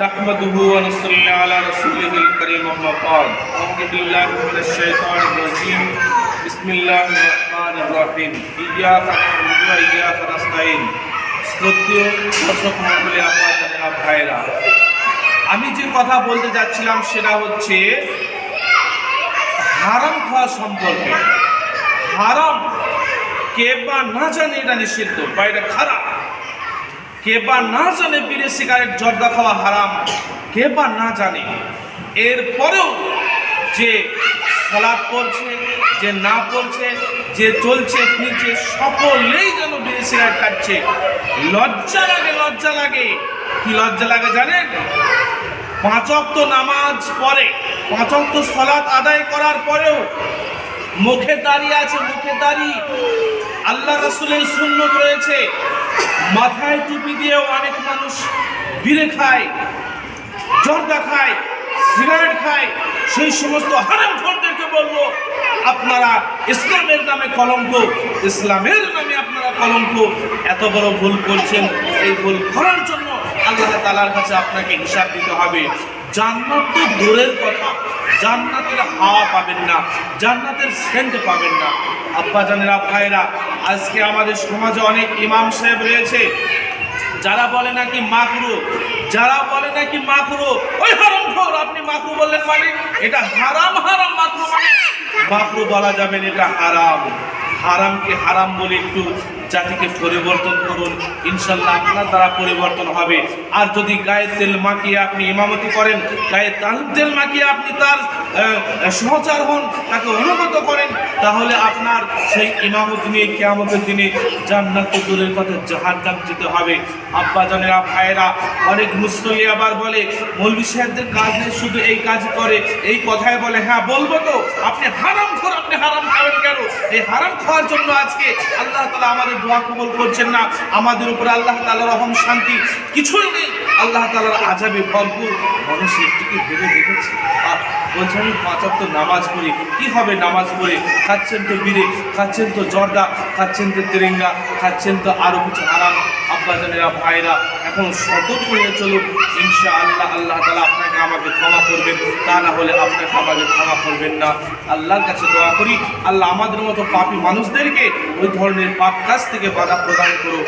نحمده ونصلي على رسوله الكريم أما بعد أعوذ بالله من الشيطان الرجيم بسم الله الرحمن الرحيم إياك نعبد وإياك نستعين শ্রদ্ধেয় দর্শক মন্ডলী আপনার ভাইরা আমি যে কথা বলতে যাচ্ছিলাম সেটা হচ্ছে হারাম খাওয়া সম্পর্কে হারাম কে বা না জানে এটা নিষিদ্ধ বা এটা খারাপ কে বা না জানে বিড়ি, সিগারেট, জর্দা খাওয়া হারাম, কে বা না জানে এরপরেও যে সলাপ পড়ছে, যে না পড়ছে, যে চলছে, ফিরছে, সকলেই যেন বিড়ি, সিগারেট খাচ্ছে। লজ্জা লাগে লজ্জা লাগে। কি লজ্জা লাগে জানেন? পাঁচক্ত নামাজ পড়ে পাঁচক্ত সলাৎ আদায় করার পরেও মুখে দাঁড়িয়ে আছে, মুখে দাঁড়িয়ে আল্লাহ রাসুলের সুন্নত রয়েছে। মাথায় টুপি দিয়েও অনেক মানুষ বিড়ে খায়, জর্দা খায়, সিগারেট খায়, সেই সমস্ত হারাম খোরদেরকে বলব, আপনারা ইসলামের নামে কলঙ্ক, ইসলামের নামে আপনারা কলঙ্ক। এত বড় ভুল করছেন, এই ভুল করার জন্য আল্লাহ তালার কাছে আপনাকে হিসাব দিতে হবে। জান্নাত তো দূরের কথা, জান্নাতের হাওয়া পাবেন না, জান্নাতের সেন্ট পাবেন না। আব্বা জানেরা ভাইরা আজকে আমাদের সমাজে অনেক ইমাম সাহেব রয়েছে। যারা বলে নাকি মাকরু, যারা বলে নাকি মাকরু, ওই হারাম খোর, আপনি মাকরু বললেন মানে এটা হারাম হারাম মাকরু মানে মাকরু বলা যাবে এটা হারাম। হারামকে হারাম বলে একটু জাতিকে পরিবর্তন করুন, ইনশাল্লাহ আপনার দ্বারা পরিবর্তন হবে। আর যদি গায়ে তেল মাখিয়ে আপনি ইমামতি করেন গায়ে তাল তেল মাখিয়ে আপনি তার সহচার হন, তাকে অনুগত করেন, তাহলে আপনার সেই ইমামতি নিয়ে কেয়ামতের দিনে জান্নাত দূরের কথা জাহান্নাম যেতে হবে। আব্বা জানেরা, ভাইয়েরা, অনেক মুসলি আবার বলে, মৌলবি সাহেবদের কাজ শুধু এই কাজ করে, এই কথায় বলে হ্যাঁ বলব তো, আপনি হারাম খোর, আপনি হারাম খাবেন। কেন? এই হারাম খাওয়ার জন্য আজকে আল্লাহ তালা আমাদের দোয়া কবল করছেন না। আমাদের উপরে আল্লাহ তালা রহম, শান্তি কিছুই নেই। আল্লাহ তালার আজাবে ভরপুর মানুষ একটিকে ভেবে দেখেছে। আর বলছে, আমি পাঁচাত্ত নামাজ পড়ি। কি হবে নামাজ পড়ে? খাচ্ছেন তো বিড়ে খাচ্ছেন তো জর্দা, খাচ্ছেন তো তেরেঙ্গা, খাচ্ছেন তো আরও কিছু আরাম আব্বাজানেরা ভাইরা এখন সতর্ক হয়ে চলুন ইনশা আল্লাহ আল্লাহ তালা আপনাকে আমাকে ক্ষমা করবেন, তা না হলে আপনাকে আমাকে ক্ষমা করবেন না। আল্লাহর কাছে দোয়া করি, আল্লাহ আমাদের মতো পাপি মানুষদেরকে ওই ধরনের পাপ কাজ থেকে বাধা প্রদান করো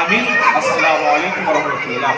আমিন। আসসালামু আলাইকুম রহমতুল্লাহ।